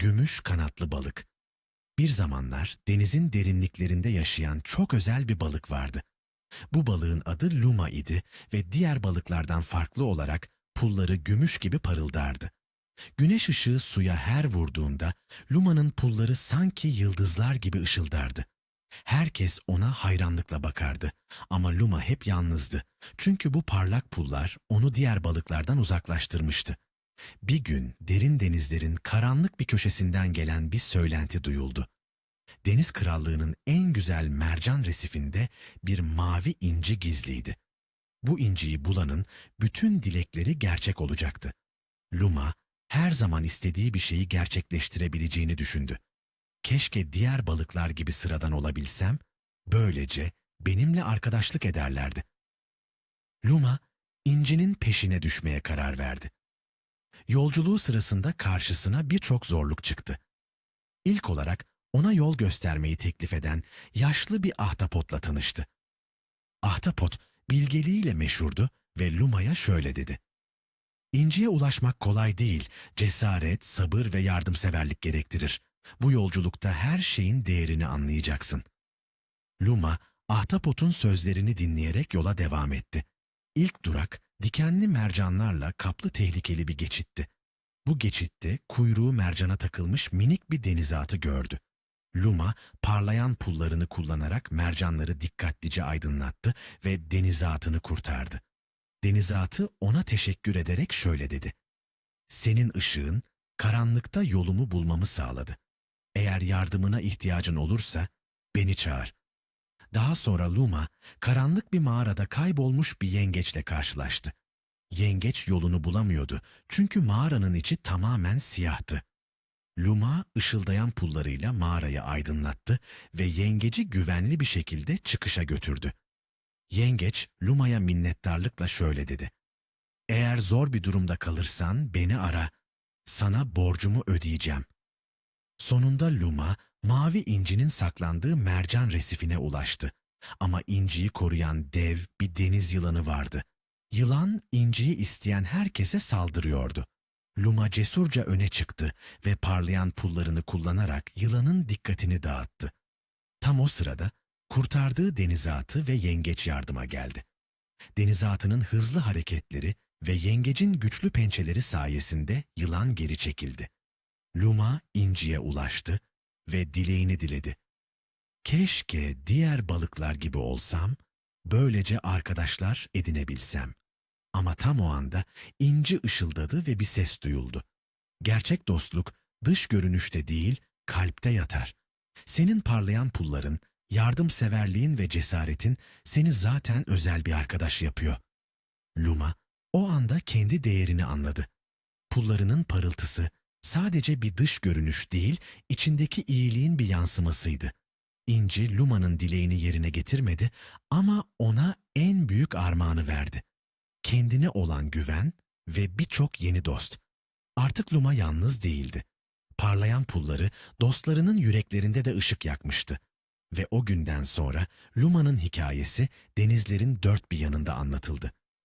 Gümüş kanatlı balık. Bir zamanlar denizin derinliklerinde yaşayan çok özel bir balık vardı. Bu balığın adı Luma idi ve diğer balıklardan farklı olarak pulları gümüş gibi parıldardı. Güneş ışığı suya her vurduğunda Luma'nın pulları sanki yıldızlar gibi ışıldardı. Herkes ona hayranlıkla bakardı ama Luma hep yalnızdı. Çünkü bu parlak pullar onu diğer balıklardan uzaklaştırmıştı. Bir gün derin denizlerin karanlık bir köşesinden gelen bir söylenti duyuldu. Deniz krallığının en güzel mercan resifinde bir mavi inci gizliydi. Bu inciyi bulanın bütün dilekleri gerçek olacaktı. Luma her zaman istediği bir şeyi gerçekleştirebileceğini düşündü. Keşke diğer balıklar gibi sıradan olabilsem, böylece benimle arkadaşlık ederlerdi. Luma, incinin peşine düşmeye karar verdi. Yolculuğu sırasında karşısına birçok zorluk çıktı. İlk olarak ona yol göstermeyi teklif eden yaşlı bir ahtapotla tanıştı. Ahtapot bilgeliğiyle meşhurdu ve Luma'ya şöyle dedi. İnciye ulaşmak kolay değil, cesaret, sabır ve yardımseverlik gerektirir. Bu yolculukta her şeyin değerini anlayacaksın. Luma, ahtapotun sözlerini dinleyerek yola devam etti. İlk durak, dikenli mercanlarla kaplı tehlikeli bir geçitti. Bu geçitte kuyruğu mercana takılmış minik bir denizatı gördü. Luma, parlayan pullarını kullanarak mercanları dikkatlice aydınlattı ve denizatını kurtardı. Denizatı ona teşekkür ederek şöyle dedi. Senin ışığın karanlıkta yolumu bulmamı sağladı. Eğer yardımına ihtiyacın olursa beni çağır. Daha sonra Luma karanlık bir mağarada kaybolmuş bir yengeçle karşılaştı. Yengeç yolunu bulamıyordu çünkü mağaranın içi tamamen siyahtı. Luma ışıldayan pullarıyla mağarayı aydınlattı ve yengeci güvenli bir şekilde çıkışa götürdü. Yengeç Luma'ya minnettarlıkla şöyle dedi. Eğer zor bir durumda kalırsan beni ara. Sana borcumu ödeyeceğim. Sonunda Luma, mavi incinin saklandığı mercan resifine ulaştı. Ama inciyi koruyan dev bir deniz yılanı vardı. Yılan inciyi isteyen herkese saldırıyordu. Luma cesurca öne çıktı ve parlayan pullarını kullanarak yılanın dikkatini dağıttı. Tam o sırada kurtardığı denizatı ve yengeç yardıma geldi. Denizatının hızlı hareketleri ve yengecin güçlü pençeleri sayesinde yılan geri çekildi. Luma inciye ulaştı ve dileğini diledi. Keşke diğer balıklar gibi olsam, böylece arkadaşlar edinebilsem. Ama tam o anda inci ışıldadı ve bir ses duyuldu. Gerçek dostluk dış görünüşte değil, kalpte yatar. Senin parlayan pulların, yardımseverliğin ve cesaretin seni zaten özel bir arkadaş yapıyor. Luma o anda kendi değerini anladı. Pullarının parıltısı sadece bir dış görünüş değil, içindeki iyiliğin bir yansımasıydı. İnci Luma'nın dileğini yerine getirmedi ama ona en büyük armağanı verdi. Kendine olan güven ve birçok yeni dost. Artık Luma yalnız değildi. Parlayan pulları dostlarının yüreklerinde de ışık yakmıştı. Ve o günden sonra Luma'nın hikayesi denizlerin dört bir yanında anlatıldı.